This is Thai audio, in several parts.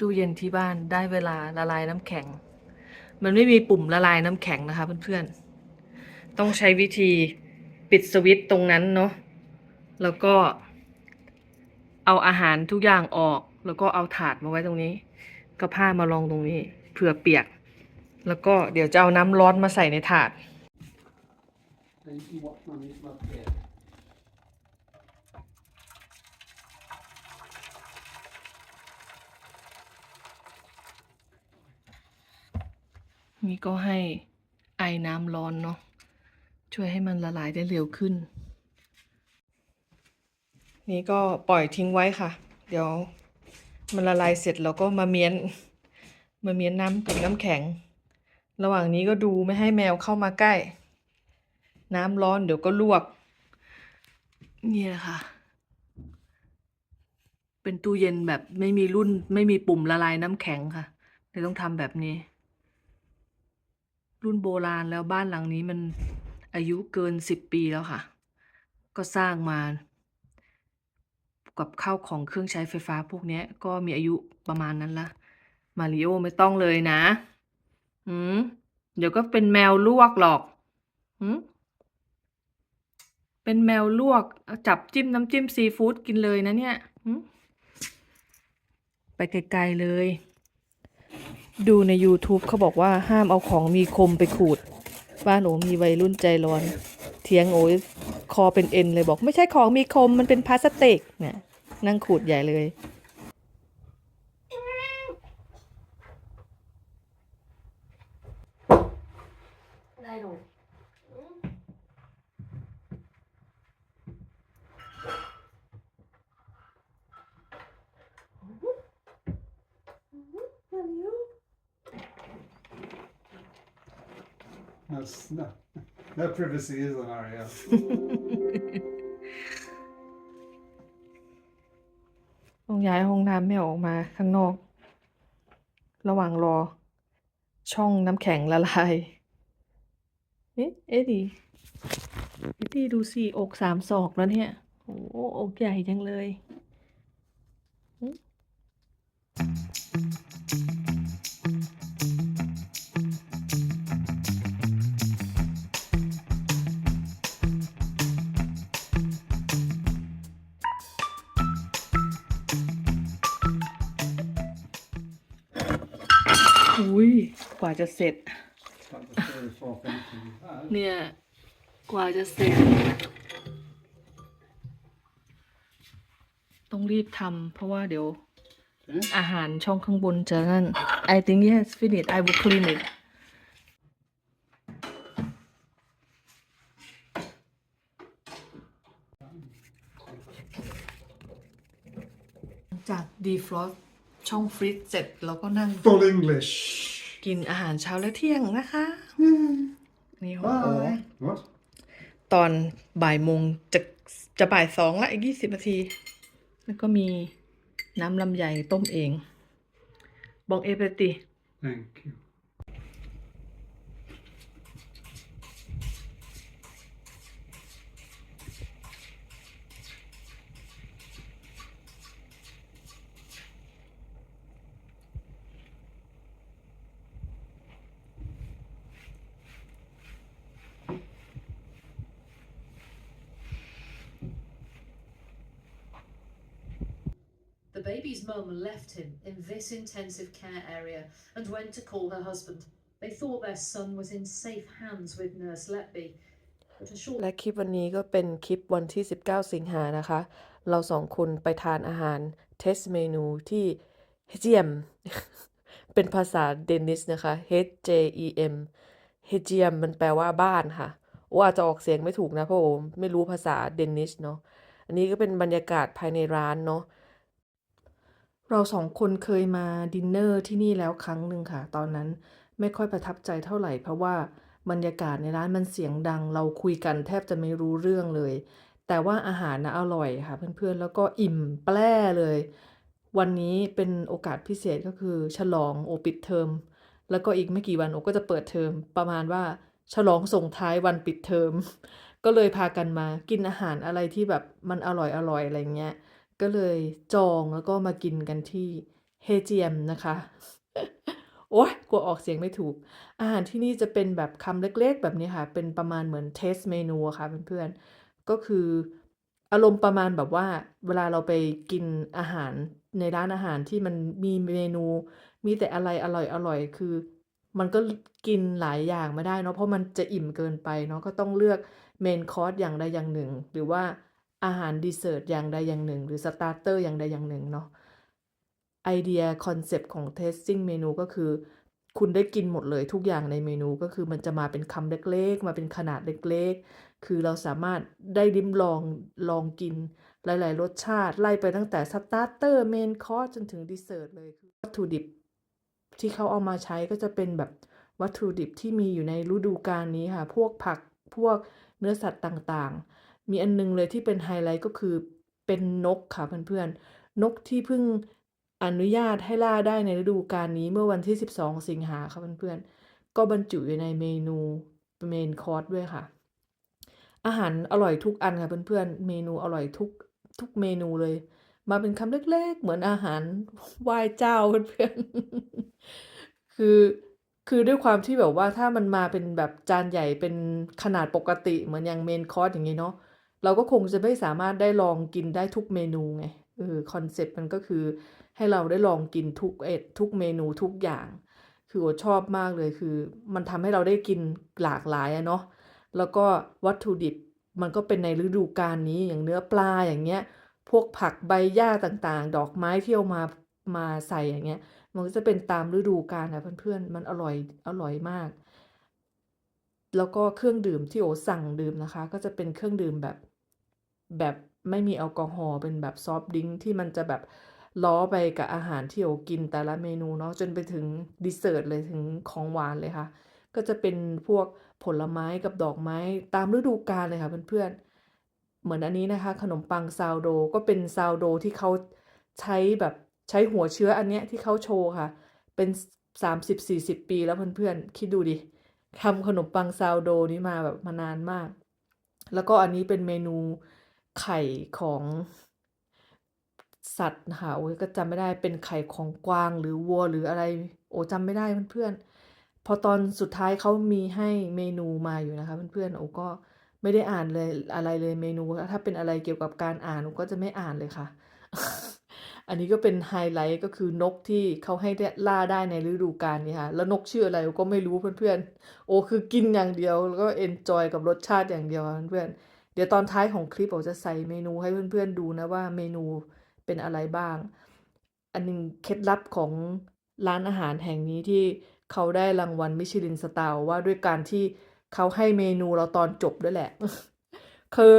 ตู้เย็นที่บ้านได้เวลาละลายน้ำแข็ง มันไม่มีปุ่มละลายน้ำแข็งนะคะเพื่อนๆ ต้องใช้วิธีปิดสวิตช์ตรงนั้นเนาะ แล้วก็เอาอาหารทุกอย่างออก แล้วก็เอาถาดมาไว้ตรงนี้ก็ผ้ามารองตรงนี้เผื่อเปียก แล้วก็เดี๋ยวจะเอาน้ำร้อนมาใส่ในถาด And you watch mummy's mug here. นี่ก็ให้ไอน้ำร้อนเนาะช่วยให้มันละลายได้เร็วขึ้น นี่ก็ปล่อยทิ้งไว้ค่ะ เดี๋ยวมันละลายเสร็จเราก็มาเมียนมาเมียนน้ำกับน้ำแข็ง ระหว่างนี้ก็ดูไม่ให้แมวเข้ามาใกล้ น้ำร้อนเดี๋ยวก็ลวก นี่ยค่ะ เป็นตู้เย็นแบบไม่มีรุ่นไม่มีปุ่มละลายน้ำแข็งค่ะเลยต้องทำแบบนี้ รุ่นโบราณแล้วบ้านหลังนี้มันอายุเกินสิบปีแล้วค่ะ ก็สร้างมา กับข้าวของเครื่องใช้ไฟฟ้าพวกนี้ก็มีอายุประมาณนั้นละมาริโอไม่ต้องเลยนะอืมเดี๋ยวก็เป็นแมวลวกหรอกอืมเป็นแมวลวก จับจิ้มน้ำจิ้มซีฟู้ดกินเลยนะเนี่ย ไปไกลๆเลย ดูใน YouTube เขาบอกว่าห้ามเอาของมีคมไปขูด บ้านโอมีวัยรุ่นใจร้อน เถียงโอ้ยคอเป็นเอ็นเลยบอก ไม่ใช่ของมีคมมันเป็นพลาสติกเนี่ยนั่งขูดใหญ่เลยได้ดู No, s- no, no privacy is on Ariel. ต้องย้ายห้องน้ำแม่ออกมาข้างนอก ระหว่างรอ ช่องน้ำแข็งละลาย เอ๊ะเอ็ดดีเอ็ดดีดูสิอกสามศอกแล้วเนี่ย โอ้อกใหญ่จังเลย อุ้ยกว่าจะเสร็จ เนี่ย กว่าจะเสร็จ ต้องรีบทำเพราะว่าเดี๋ยว อาหารช่องข้างบนจะนั่น I think yes finish I will clean it จาก defrost ช่องฟรีซเสร็จเราก็นั่ง Full English. กินอาหารเช้าและเที่ยงนะคะ นี่โอ้โห Bye. What? ตอนบ่ายโมงจะจะบ่ายสองละอีกยี่สิบนาที แล้วก็มีน้ำลำไยต้มเอง บองเอเปติ Thank you. Baby's mum left him in this intensive care area and went to call her husband. They thought their son was in safe hands with Nurse Letby. และคลิปวันนี้ก็เป็นคลิปวันที่ 19 สิงหานะคะ เราสองคนไปทานอาหารเทสเมนูที่เฮจียม เป็นภาษาเดนิสนะคะ H J E M เฮเจียมมันแปลว่าบ้านค่ะโอ้อาจะออกเสียงไม่ถูกนะเพราะโอไม่รู้ภาษาเดนิสเนาะ อันนี้ก็เป็นบรรยากาศภายในร้านเนาะ เราสองคนเคยมาดินเนอร์ที่นี่แล้วครั้งหนึ่งค่ะ ตอนนั้นไม่ค่อยประทับใจเท่าไหร่ เพราะว่าบรรยากาศในร้านมันเสียงดัง เราคุยกันแทบจะไม่รู้เรื่องเลย แต่ว่าอาหารนะอร่อยค่ะ เพื่อนๆ แล้วก็อิ่มแปร่เลย วันนี้เป็นโอกาสพิเศษก็คือฉลองโอปิดเทอม แล้วก็อีกไม่กี่วันโอก็จะเปิดเทอมประมาณว่าฉลองส่งท้ายวันปิดเทอม ก็เลยพากันมากินอาหารอะไรที่แบบมันอร่อยอร่อยอะไรเงี้ย ก็เลยจองแล้วก็มากินกันที่เฮเจียมนะคะ โอ้ยกลัวออกเสียงไม่ถูก อาหารที่นี่จะเป็นแบบคำเล็กๆ แบบนี้ค่ะ เป็นประมาณเหมือนเทสเมนูค่ะเพื่อนๆ ก็คืออารมณ์ประมาณแบบว่า เวลาเราไปกินอาหารในร้านอาหารที่มันมีเมนู มีแต่อะไรอร่อยๆคือ มันก็กินหลายอย่างไม่ได้เนาะเพราะมันจะอิ่มเกินไปเนาะก็ต้องเลือกเมนคอร์สอย่างใดอย่างหนึ่ง หรือว่า อาหารดีเซอร์ตอย่างใดอย่างหนึ่ง หรือสตาร์เตอร์อย่างใดอย่างหนึ่งเนาะไอเดียคอนเซปต์ของ tasting เมนูก็คือคุณได้กินหมดเลยทุกอย่างในเมนูก็คือมันจะมาเป็นคำเล็กๆ มาเป็นขนาดเล็กๆ คือเราสามารถได้ลิ้มลองลองกินหลายๆ รสชาติ ไล่ไปตั้งแต่สตาร์เตอร์เมนคอร์สจนถึงดีเซอร์ตเลยคือวัตถุดิบที่เขาเอามาใช้ก็จะเป็นแบบวัตถุดิบที่มีอยู่ในฤดูกาลนี้ค่ะ พวกผักพวกเนื้อสัตว์ต่างๆ มีอันนึงเลยที่เป็นไฮไลท์ก็คือเป็นนกค่ะเพื่อนๆ นกที่เพิ่งอนุญาตให้ล่าได้ในฤดูกาลนี้เมื่อวันที่ 12 สิงหาค่ะเพื่อนๆ ก็บรรจุอยู่ในเมนูเมนคอร์สด้วยค่ะ อาหารอร่อยทุกอันค่ะเพื่อนๆ เมนูอร่อยทุกทุกเมนูเลย มาเป็นคำเล็กๆ เหมือนอาหารไหว้เจ้าเพื่อนๆ คือคือด้วยความที่แบบว่าถ้ามันมาเป็นแบบจานใหญ่เป็นขนาดปกติเหมือนอย่างเมนคอร์สอย่างนี้เนาะ เราก็คงจะไม่สามารถได้ลองกินได้ทุกเมนูไงเออคอนเซ็ปต์มันก็คือให้เราได้ลองกินทุกเอ็ดทุกเมนูทุกอย่าง คือโอชอบมากเลยคือ มันทำให้เราได้กินหลากหลายอะเนาะแล้วก็วัตถุดิบมันก็เป็นในฤดูกาลนี้อย่างเนื้อปลาอย่างเงี้ย พวกผักใบหญ้าต่างๆ ดอกไม้ที่เอามามาใส่อย่างเงี้ย มันก็จะเป็นตามฤดูกาลนะเพื่อนๆ มันอร่อยอร่อยมาก แล้วก็เครื่องดื่มที่โอสั่งดื่มนะคะ ก็จะเป็นเครื่องดื่มแบบแบบไม่มีแอลกอฮอล์เป็นแบบซอฟต์ดริงที่มันจะแบบล้อไปกับอาหารที่โอกินแต่ละเมนูเนาะจนไปถึงดีเซอร์ตเลยถึงของหวานเลยค่ะ ก็จะเป็นพวกผลไม้กับดอกไม้ตามฤดูกาลเลยค่ะเพื่อนๆเหมือนอันนี้นะคะ ขนมปังซาวโดก็เป็นซาวโดที่เขาใช้แบบใช้หัวเชื้ออันเนี้ยที่เขาโชว์ค่ะ เป็น 30-40 ปีแล้วเพื่อนๆคิดดูดิ ทำขนมปังซาวโดนี้มาแบบมานานมาก แล้วก็อันนี้เป็นเมนูไข่ของสัตว์นะคะโอ้ยก็จำไม่ได้เป็นไข่ของกวางหรือวัวหรืออะไร โอ้จำไม่ได้เพื่อนๆพอตอนสุดท้ายเขามีให้เมนูมาอยู่นะคะเพื่อนๆโอ้ก็ไม่ได้อ่านเลยอะไรเลยเมนู ถ้าเป็นอะไรเกี่ยวกับการอ่านโอ้ก็จะไม่อ่านเลยค่ะ อันนี้ก็เป็นไฮไลท์ก็คือนกที่เขาให้ได้ล่าได้ในฤดูกาลนี้ค่ะแล้วนกชื่ออะไรก็ไม่รู้เพื่อนๆ โอ้คือกินอย่างเดียวแล้วก็เอนจอยกับรสชาติอย่างเดียวเพื่อนๆเดี๋ยวตอนท้ายของคลิปโอจะใส่เมนูให้เพื่อนๆดูนะว่าเมนูเป็นอะไรบ้าง อันนึงเคล็ดลับของร้านอาหารแห่งนี้ที่เขาได้รางวัลมิชลินสตาร์ว่าด้วยการที่เขาให้เมนูเราตอนจบด้วยแหละ คือ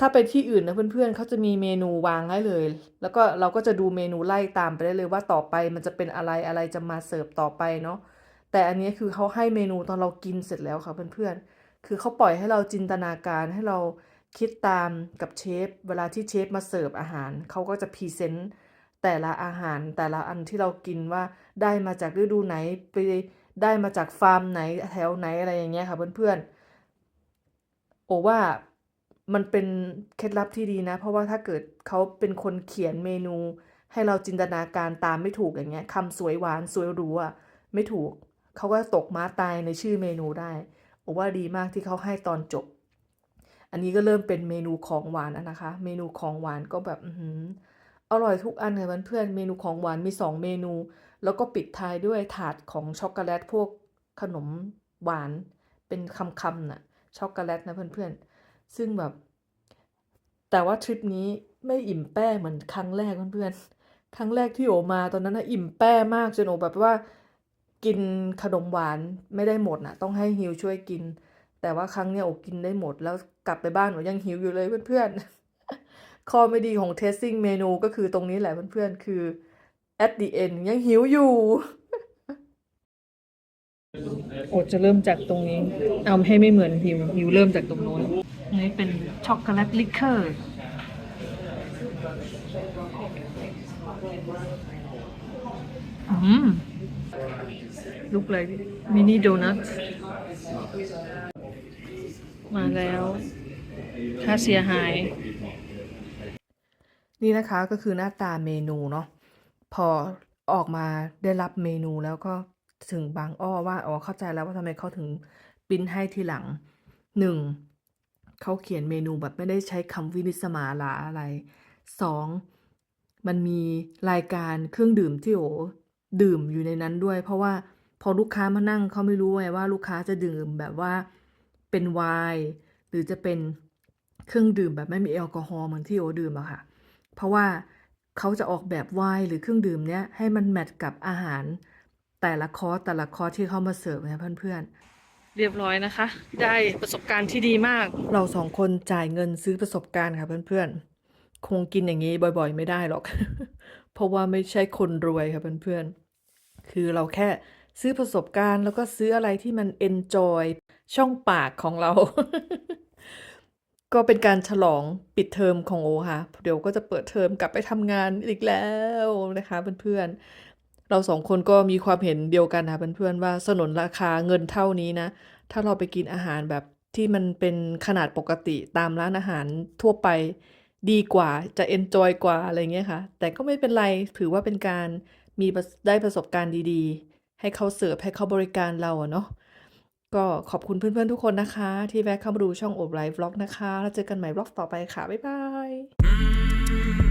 ถ้าเป็นที่อื่นนะเพื่อนๆเขาจะมีเมนูวางให้เลย แล้วก็เราก็จะดูเมนูไล่ตามไปได้เลยว่าต่อไปมันจะเป็นอะไรอะไรจะมาเสิร์ฟต่อไปเนาะแต่อันนี้คือเขาให้เมนูตอนเรากินเสร็จแล้วค่ะเพื่อนๆ คือเขาปล่อยให้เราจินตนาการให้เราคิดตามกับเชฟ เวลาที่เชฟมาเสิร์ฟอาหารเขาก็จะพรีเซนต์แต่ละอาหารแต่ละอันที่เรากินว่าได้มาจากฤดูไหนไปได้มาจากฟาร์มไหนแถวไหนอะไรอย่างเงี้ยค่ะเพื่อนๆ โอว่า มันเป็นเคล็ดลับที่ดีนะ เพราะว่าถ้าเกิดเขาเป็นคนเขียนเมนู ให้เราจินตนาการตามไม่ถูกอย่างเงี้ยคำสวยหวานสวยหรูอะไม่ถูกเขาก็ตกม้าตายในชื่อเมนูได้โอว่าดีมากที่เขาให้ตอนจบ อันนี้ก็เริ่มเป็นเมนูของหวานนะคะ เมนูของหวานก็แบบอือหือร่อยทุกอันเลยเพื่อนเมนูของหวานมีสองเมนู แล้วก็ปิดท้ายด้วยถาดของช็อกโกแลตพวกขนมหวานเป็นคำๆน่ะช็อกโกแลตนะเพื่อนๆ ซึ่งแบบ แต่ว่าทริปนี้ไม่อิ่มแป้เหมือนครั้งแรกเพื่อนๆ ครั้งแรกที่โอมาตอนนั้นนะอิ่มแป้มากจนโอแบบว่ากินขนมหวานไม่ได้หมดน่ะต้องให้ฮิวช่วยกิน แต่ว่าครั้งเนี้ยโอกินได้หมด แล้วกลับไปบ้านโอยังหิวอยู่เลยเพื่อนๆ ข้อไม่ดีของ tasting เมนูก็คือตรงนี้แหละเพื่อนๆ คือ at the end ยังหิวอยู่โอจะเริ่มจากตรงนี้ เอาให้ไม่เหมือนหิวหิวเริ่มจากตรงโน้น นนี้เป็นช็อกโกแลตลิเคอร์อืมลุกเลยมินิโดนัทมาแล้วค่าเสียหาย นี่นะคะก็คือหน้าตาเมนูเนาะพอออกมาได้รับเมนูแล้วก็ถึงบางอ้อว่าอ๋อเข้าใจแล้วว่าทำไมเขาถึงปริ้นให้ทีหลังหนึ่ง เขาเขียนเมนูแบบไม่ได้ใช้คำวินิสมาลาอะไรสองมันมีรายการเครื่องดื่มที่โอดื่มอยู่ในนั้นด้วย เพราะว่าพอลูกค้ามานั่งเขาไม่รู้ไงว่าลูกค้าจะดื่มแบบว่าเป็นไวน์หรือจะเป็นเครื่องดื่มแบบไม่มีแอลกอฮอล์เหมือนที่โอดื่มอะค่ะ เพราะว่าเขาจะออกแบบไวน์หรือเครื่องดื่มเนี้ยให้มันแมทกับอาหารแต่ละคอร์สแต่ละคอร์สที่เขามาเสิร์ฟนะเพื่อนๆ เรียบร้อยนะคะ ได้ประสบการณ์ที่ดีมาก เราสองคนจ่ายเงินซื้อประสบการณ์ค่ะเพื่อนๆ คงกินอย่างนี้บ่อยๆ ไม่ได้หรอก เพราะว่าไม่ใช่คนรวยค่ะเพื่อนๆ คือเราแค่ซื้อประสบการณ์แล้วก็ซื้ออะไรที่มัน enjoy ช่องปากของเรา ก็เป็นการฉลองปิดเทอมของโอค่ะ เดี๋ยวก็จะเปิดเทอมกลับไปทำงานอีกแล้วนะคะเพื่อนๆ เราสองคนก็มีความเห็นเดียวกันนะเพื่อนๆว่าสนนราคาเงินเท่านี้นะ ถ้าเราไปกินอาหารแบบที่มันเป็นขนาดปกติตามร้านอาหารทั่วไปดีกว่าจะเอนจอยกว่าอะไรเงี้ยค่ะ แต่ก็ไม่เป็นไรถือว่าเป็นการมีได้ประสบการณ์ดีๆ ให้เขาเสิร์ฟให้เขาบริการเราอะเนาะก็ขอบคุณเพื่อนๆทุกคนนะคะ ที่แวะเข้ามาดูช่องโอบไลฟ์วล็อกนะคะ แล้วเจอกันใหม่วล็อกต่อไปค่ะ บ๊ายบาย